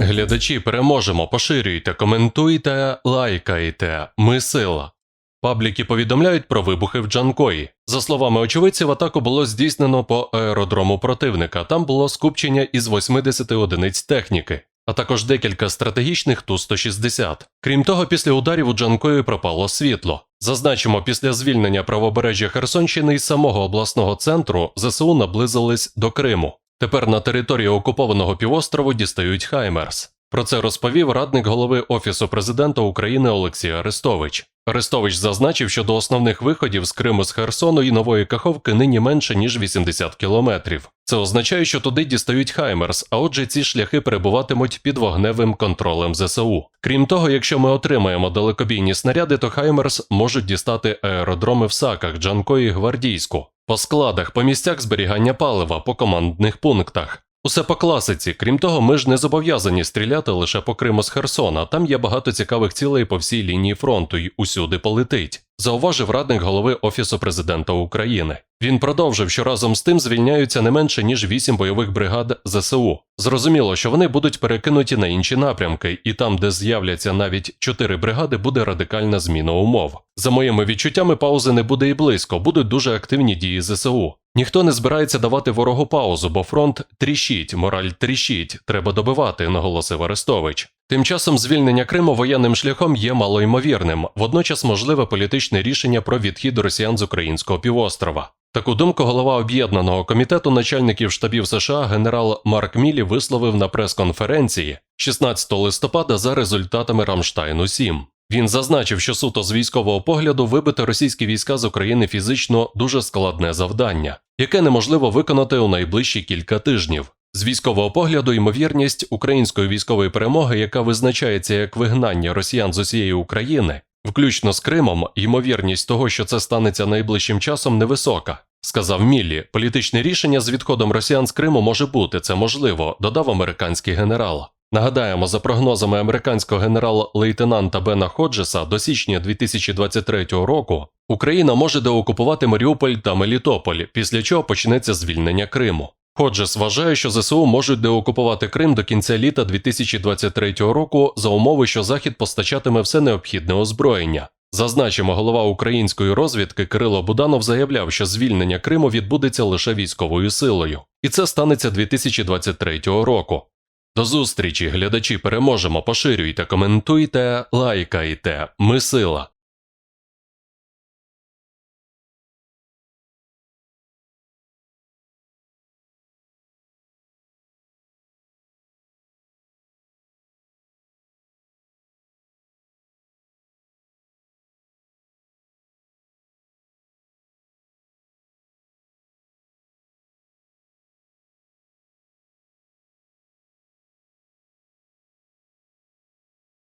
глядачі, переможемо, поширюйте, коментуйте, лайкайте. Ми сила. Пабліки повідомляють про вибухи в Джанкої. За словами очевидців, атаку було здійснено по аеродрому противника. Там було скупчення із 80 одиниць техніки, а також декілька стратегічних Ту-160. Крім того, після ударів у Джанкої пропало світло. Зазначимо, після звільнення правобережжя Херсонщини із самого обласного центру ЗСУ наблизились до Криму. Тепер на території окупованого півострову дістають Хаймерс. Про це розповів радник голови Офісу президента України Олексій Арестович. Арестович зазначив, що до основних виходів з Криму з Херсону і Нової Каховки нині менше ніж 80 кілометрів. Це означає, що туди дістають Хаймерс, а отже, ці шляхи перебуватимуть під вогневим контролем ЗСУ. Крім того, якщо ми отримаємо далекобійні снаряди, то Хаймерс можуть дістати аеродроми в Саках, Джанко і Гвардійську, по складах, по місцях зберігання палива, по командних пунктах. Усе по класиці. Крім того, ми ж не зобов'язані стріляти лише по Криму з Херсона. Там є багато цікавих цілей по всій лінії фронту і усюди полетить. Зауважив радник голови Офісу президента України. Він продовжив, що разом з тим звільняються не менше ніж 8 бойових бригад ЗСУ. Зрозуміло, що вони будуть перекинуті на інші напрямки, і там, де з'являться навіть 4 бригади, буде радикальна зміна умов. За моїми відчуттями, паузи не буде і близько, будуть дуже активні дії ЗСУ. Ніхто не збирається давати ворогу паузу, бо фронт тріщить, мораль тріщить, треба добивати, наголосив Арестович. Тим часом звільнення Криму воєнним шляхом є малоймовірним, водночас можливе політичне рішення про відхід росіян з українського півострова. Таку думку голова об'єднаного комітету начальників штабів США генерал Марк Мілі висловив на прес-конференції 16 листопада за результатами Рамштайну 7 Він зазначив, що суто з військового погляду вибити російські війська з України фізично дуже складне завдання, яке неможливо виконати у найближчі кілька тижнів. З військового погляду, ймовірність української військової перемоги, яка визначається як вигнання росіян з усієї України, включно з Кримом, ймовірність того, що це станеться найближчим часом, невисока. Сказав Міллі, політичне рішення з відходом росіян з Криму може бути, це можливо, додав американський генерал. Нагадаємо, за прогнозами американського генерал-лейтенанта Бена Ходжеса, до січня 2023 року Україна може деокупувати Маріуполь та Мелітополь, після чого почнеться звільнення Криму. Ходжес вважає, що ЗСУ можуть деокупувати Крим до кінця літа 2023 року за умови, що Захід постачатиме все необхідне озброєння. Зазначимо, голова української розвідки Кирило Буданов заявляв, що звільнення Криму відбудеться лише військовою силою, і це станеться 2023 року. До зустрічі, глядачі, переможемо, поширюйте, коментуйте, лайкайте. Ми сила.